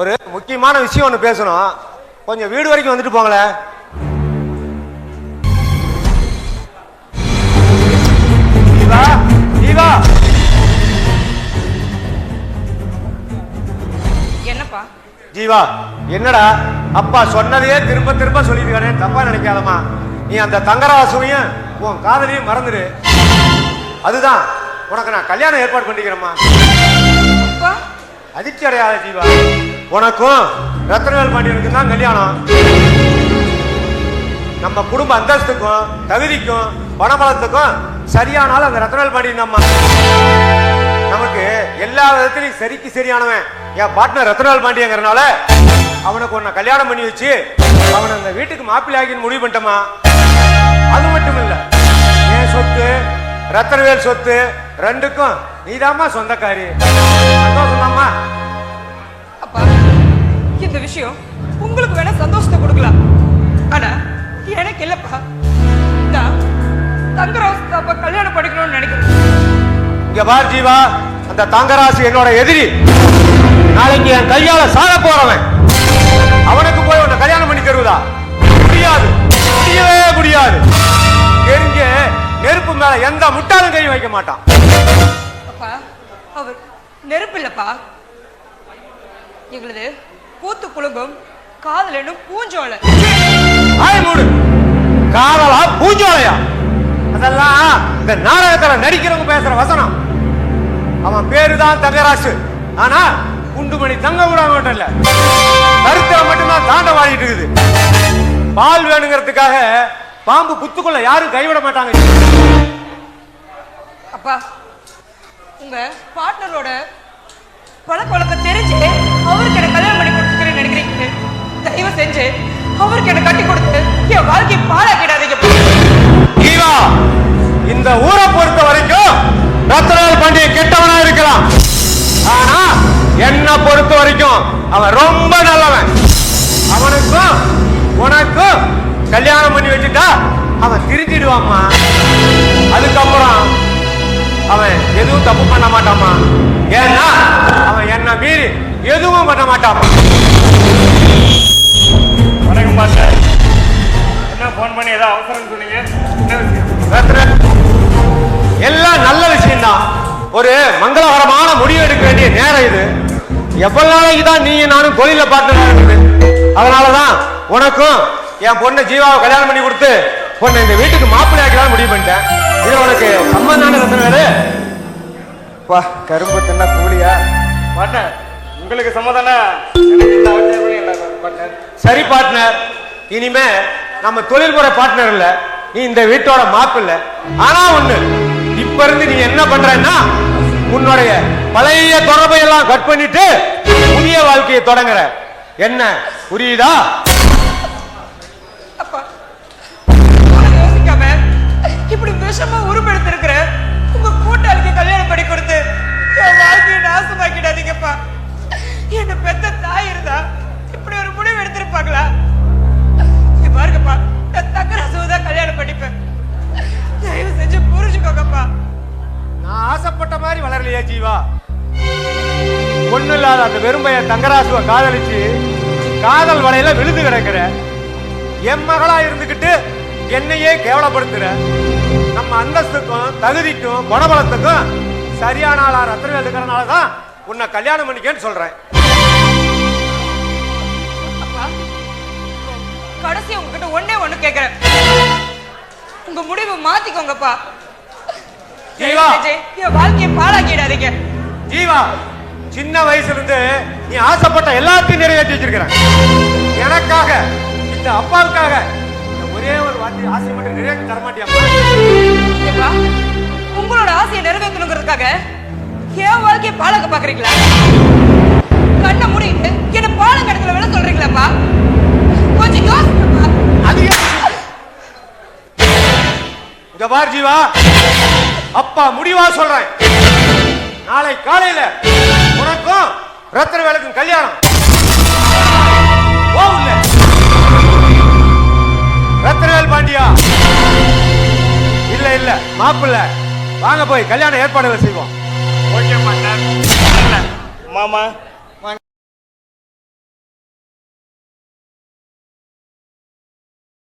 ஒரு முக்கியமான விஷயம் ஒன்று பேசணும். கொஞ்சம் வீடு வரைக்கும் வந்துட்டு போங்களேன் ஜீவா ஜீவா என்னப்பா? ஜீவா என்னடா? அப்பா சொன்னதையே திரும்ப திரும்ப சொல்லிருக்கானே தப்பா நினைக்காதம்மா. நீ அந்த தங்கராசுவையும் உன் காதலையும் மறந்துடு. அதுதான் உனக்கு நான் கல்யாணம் ஏற்பாடு பண்ணிக்கிறேம்மா. அப்பா. அதிர்ச்சி அடையாத ஜீவா உனக்கும் ரத்னவேல் பாண்டியனுக்கு தான் கல்யாணம். நம்ம குடும்ப அந்தஸ்துக்கும் தகுதிக்கும் பணபலத்துக்கும் சரியானாலும் அந்த ரத்னவேல் பாண்டியன் நம்ம. நமக்கு எல்லா விதத்திலையும் சரிக்கு சரியானவன். என் பாட்னர் ரத்னவேல் பாண்டியங்கிறனால அவனுக்கு உன்னை கல்யாணம் பண்ணி வச்சு அவனை அந்த வீட்டுக்கு மாப்பிள்ளை ஆகின்னு முடிவு பண்ணிட்டோமா? அது மட்டும் இல்லை என் சொத்து ரத்தனவேல் சொத்து ரெண்டுக்கும் நீதாம்மா சொந்தக்காரி. சந்தோஷமாம்மா அப்பா இந்த விஷயம் உங்களுக்கு வேணா சந்தோஷத்தை கொடுக்கலாம். ஆனா எனக்கு இல்லப்பா. நான் தங்கராஜ் அப்பா கல்யாணம் படிக்கணும்னு நினைக்கிறேன். இங்க பார் ஜீவா அந்த தங்கராசு என்னோட எதிரி. நாளைக்கு என் கையால சாக போறவன். அவனுக்கு போய் உன்னை கல்யாணம் பண்ணி தருவதா? முடியாது. முடியவே முடியாது. தெரிஞ்ச நெருப்பு மேல எந்த முட்டாளும் கை வைக்க மாட்டான். அப்பா அவர் நெருப்பு இல்லப்பா. எங்களது பூத்து குழுங்கும் காதலனும் பூஞ்சோலை. ஆய் மூடு. காதலா பூஞ்சோலையா? அதெல்லாம் இந்த நாடகத்துல நடிக்கிறவங்க பேசுற வசனம். அவன் பேரு தான் தங்கராசு. ஆனா குண்டுமணி தங்க விட மாட்டோம் இல்ல. கருத்துல மட்டும்தான் தாண்ட வாடிட்டு இருக்குது. பால் வேணுங்கிறதுக்காக பாம்பு புத்துக்குள்ள யாரும் கைவிட மாட்டாங்க. அப்பா உங்க பார்ட்னரோட பழக்க வழக்கம் தெரிஞ்சு அவருக்கு என்ன கட்டி கொடுத்து என் வாழ்க்கை பாழாக்கிடாதீங்க. ஜீவா இந்த ஊரை பொறுத்த வரைக்கும் ரத்னவேல் பாண்டிய கெட்டவனா இருக்கலாம். ஆனா என்ன பொறுத்த வரைக்கும் அவன் ரொம்ப நல்லவன். அவனுக்கும் உனக்கும் கல்யாணம் பண்ணி வச்சுட்டா அவன் திருத்திடுவாம்மா அதுக்கப்புறம் அவன் எதுவும் தப்பு பண்ண மாட்டாமா ஏன்னா அவன் என்ன மீறி எதுவும் பண்ண மாட்டாமா ஒரு மங்களகரமான முடிவு எடுக்க வேண்டிய நேரம் இது. எவ்வளவு நாளைக்கு தான் நீ நானும் தொழில பார்ட்னர் இருக்குது அதனாலதான் உனக்கும் என் பொண்ணு ஜீவாவை கல்யாணம் பண்ணி கொடுத்து பொண்ணு இந்த வீட்டுக்கு மாப்பிள்ளை ஆக்கலாம் முடிவு பண்ணிட்டேன். இது உனக்கு சம்பந்தான ரத்னாரு பா கரும்பு தின்னா கூலியா? பாட்னர் உங்களுக்கு சம்மதானா? சரி பார்ட்னர் இனிமே நம்ம தொழில்முறை பார்ட்னர் இல்ல. நீ இந்த வீட்டோட மாப்பிள்ள. ஆனா ஒண்ணு இப்ப இருந்து நீ என்ன பண்றன்னா உன்னுடைய பழைய தொடர்பை எல்லாம் கட் பண்ணிட்டு புதிய வாழ்க்கையை தொடங்குற. என்ன? புரியுதா? அப்பா யோசிக்காம இப்படி விஷமா உருவெடுத்திருக்கிற உங்க கூட்டாளிக்கு கல்யாணம் பண்ணி கொடுத்து என் வாழ்க்கையை நாசமாக்கிடாதீங்கப்பா. என்ன பெத்த தாய் இருந்தா இப்படி ஒரு முடிவு எடுத்திருப்பாங்களா? பாருங்கப்பா நான் தக்கராசுவை கல்யாணம் பண்ணிப்பேன். ஆசைப்பட்ட மாதிரி வளரலையா ஜீவா. ஒண்ணு இல்லாத அந்த வெறுமைய தங்கராசுவ காதலிச்சு காதல் வலையில விழுந்து கிடக்குற. என் மகளா இருந்துகிட்டு என்னையே கேவலப்படுத்துற. நம்ம அந்தஸ்துக்கும் தகுதிக்கும் குணபலத்துக்கும் சரியான ஆளா ரத்தனம் இருக்கிறனால தான் உன்னை கல்யாணம் பண்ணிக்கன்னு சொல்றேன். அப்பா கடைசி உங்ககிட்ட ஒன்னே ஒண்ணு கேக்குறேன். உங்க முடிவு மாத்திக்கோங்கப்பா. ஜீவா. என் வாழ்க்கையை பாழாக்கிடாதீங்க. ஜீவா சின்ன வயசுல இருந்து நீ ஆசைப்பட்ட எல்லாத்தையும் நிறைவேற்றி வச்சிருக்கிற. எனக்காக இந்த அப்பாவுக்காக ஒரே ஒரு வார்த்தை ஆசை மட்டும் நிறைவேற்றி தரமாட்டியாமா ஏப்பா, உங்களோட ஆசையை நிறைவேற்றணுங்கிறதுக்காக என் வாழ்க்கையை பாழாக்க பாக்குறீங்களா கண்ணை மூடிட்டு என்ன பாலங்கடத்துல விட சொல்றீங்களாப்பா? கொஞ்சம் அது? இங்க பார் ஜீவா. அப்பா முடிவா சொல்றேன் நாளை காலையில உனக்கும் ரத்தன வேலைக்கும் கல்யாணம். ரத்தனவேல் பாண்டியா? இல்ல இல்ல மாப்பிள்ள வாங்க போய் கல்யாண ஏற்பாடுகள் செய்வோம். ஓகே மாமா